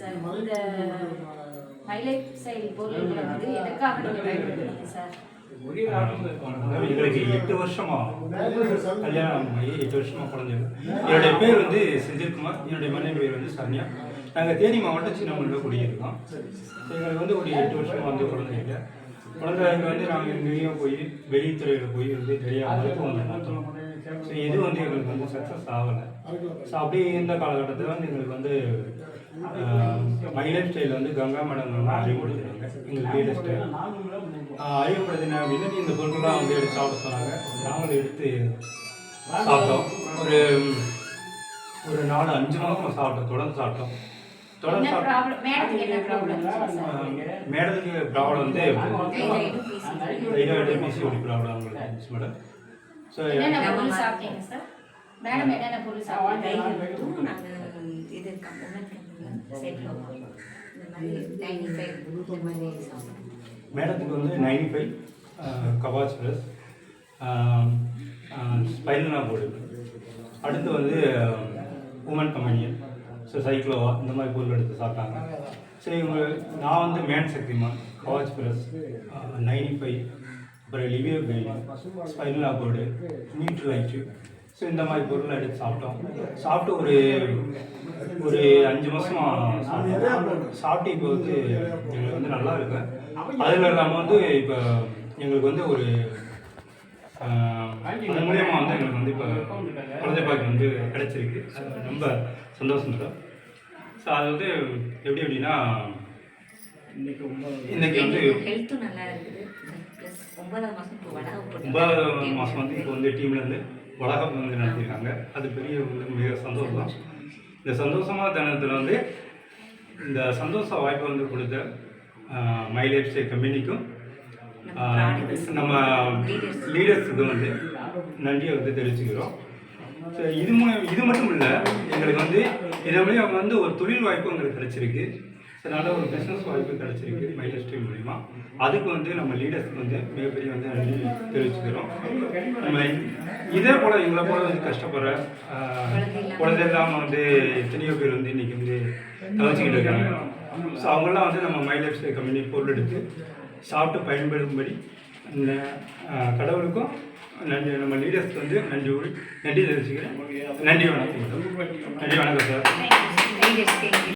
Sir highlight பொருள்களை வந்து எதுக்காக பயன்படுத்துறீங்க சார். எங்களுக்கு எட்டு வருஷமா கல்யாணம் ஆகி எட்டு வருஷமா குழந்தைங்க என்னுடைய பேர் வந்து செந்தில்குமார் என்னுடைய மனைவி பேர் வந்து சரண்யா. நாங்கள் தேனி மாவட்டம் சின்னமல்லில் குடியிருக்கோம். எங்களுக்கு வந்து ஒரு எட்டு வருஷமா வந்து குழந்தைங்க குழந்தைங்க வந்து நாங்கள் எங்கேயும் போய் வெளித்துறையில் போய் வந்து தெரியாத மருத்துவமனை ஸோ இது வந்து எங்களுக்கு வந்து சக்ஸஸ் ஆகலை ஸோ அப்படி இந்த காலகட்டத்தில் வந்து எங்களுக்கு வந்து மைலேஜ் ஸ்டைல் வந்து கங்கா மேடம் வந்து அறிமுகப்படுத்தினாங்க எங்களுக்கு வீடு ஸ்டைல் அறிமுகப்படுத்தின அப்படின்னு இந்த பொருட்கள்லாம் வந்து எடுத்து சாப்பிட சொன்னாங்க நாங்களும் எடுத்து சாப்பிட்டோம் ஒரு ஒரு நாலு அஞ்சு மாதம் சாப்பிட்டோம் தொடர்ந்து சாப்பிட்டோம் மேடத்துக்கு ப்ராப்ளம் வந்து ப்ராப்ளம் அவங்களுக்கு மேடம் என்னென்ன பொருள் சாப்பிட்டீங்க சார் மேடம் என்னென்ன பொருள் சாப்பிட்டீங்க? நாங்கள் இது மேடத்துக்கு வந்து நைன்டி ஃபைவ் கவாச் ப்ளஸ் ஸ்பைலனா போர்டு. அடுத்து வந்து உமன் கம்பெனியன் ஸோ சைக்ளோவா இந்த மாதிரி பொருள் எடுத்து சாப்பிட்டாங்க. சரி இவங்க நான் வந்து man Shaktiman Kavach plus ninety five அப்புறம் லிவியோ கைன் ஸ்பைலனா போர்டு நியூட்ரலைட்டு ஸோ இந்த மாதிரி பொருள் எடுத்து சாப்பிட்டோம். சாப்பிட்டு ஒரு ஒரு அஞ்சு மாசமா சாப்பிட்டோம். சாப்பிட்டு இப்போ வந்து எங்களுக்கு வந்து நல்லா இருக்கு. அதில் இல்லாமல் வந்து இப்போ எங்களுக்கு வந்து ஒரு அது மூலியமாக வந்து எங்களுக்கு வந்து இப்போ குழந்தை பாக்கி வந்து கிடைச்சிருக்கு. ரொம்ப சந்தோஷம் மேடம். ஸோ அது வந்து எப்படி எப்படின்னா இன்னைக்கு வந்து ஹெல்த்தும் நல்லா இருக்குது. ஒன்பதாம் மாதம் இப்போ வடகம் ஒன்பதாவது மாதம் வந்து இப்போ வந்து டீம்ல இருந்து வளகம் வந்து நடத்தியிருக்காங்க. அது பெரிய வந்து மிக சந்தோஷம் இந்த சந்தோஷமான தருணத்தில் வந்து இந்த சந்தோஷ வாய்ப்பை வந்து கொடுத்த மைலேஜ் கம்பெனிக்கும் நம்ம லீடர்ஸுக்கு வந்து நன்றியை வந்து தெரிவிச்சுக்கிறோம். ஸோ இது இது மட்டும் இல்லை எங்களுக்கு வந்து இதன் மூலியம் வந்து ஒரு தொழில் வாய்ப்பு எங்களுக்கு கிடைச்சிருக்கு. அதனால நல்ல ஒரு பிஸ்னஸ் வாய்ப்பு கிடைச்சிருக்கு மைலேஜ் டீம் மூலிமா அதுக்கு வந்து நம்ம லீடர்ஸ்க்கு வந்து மிகப்பெரிய வந்து நன்றி தெரிவிச்சுக்கிறோம். நம்ம இதே போல் எங்களை போல வந்து கஷ்டப்படுற ஆஹ், குழந்தை இல்லாமல் வந்து எத்தனையோ பேர் வந்து இன்றைக்கி வந்து தவிச்சிக்கிட்டு இருக்காங்க. ஸோ அவங்கெல்லாம் வந்து நம்ம மைலேஜ் கம்பெனி பொருள் எடுத்து சாப்பிட்டு பயன்படும்படி இந்த கடவுளுக்கும் நன்றி நம்ம லீடர்ஸ்க்கு வந்து நன்றி நன்றி தெரிவிச்சுக்கிறேன். நன்றி வணக்கம் நன்றி வணக்கம் சார்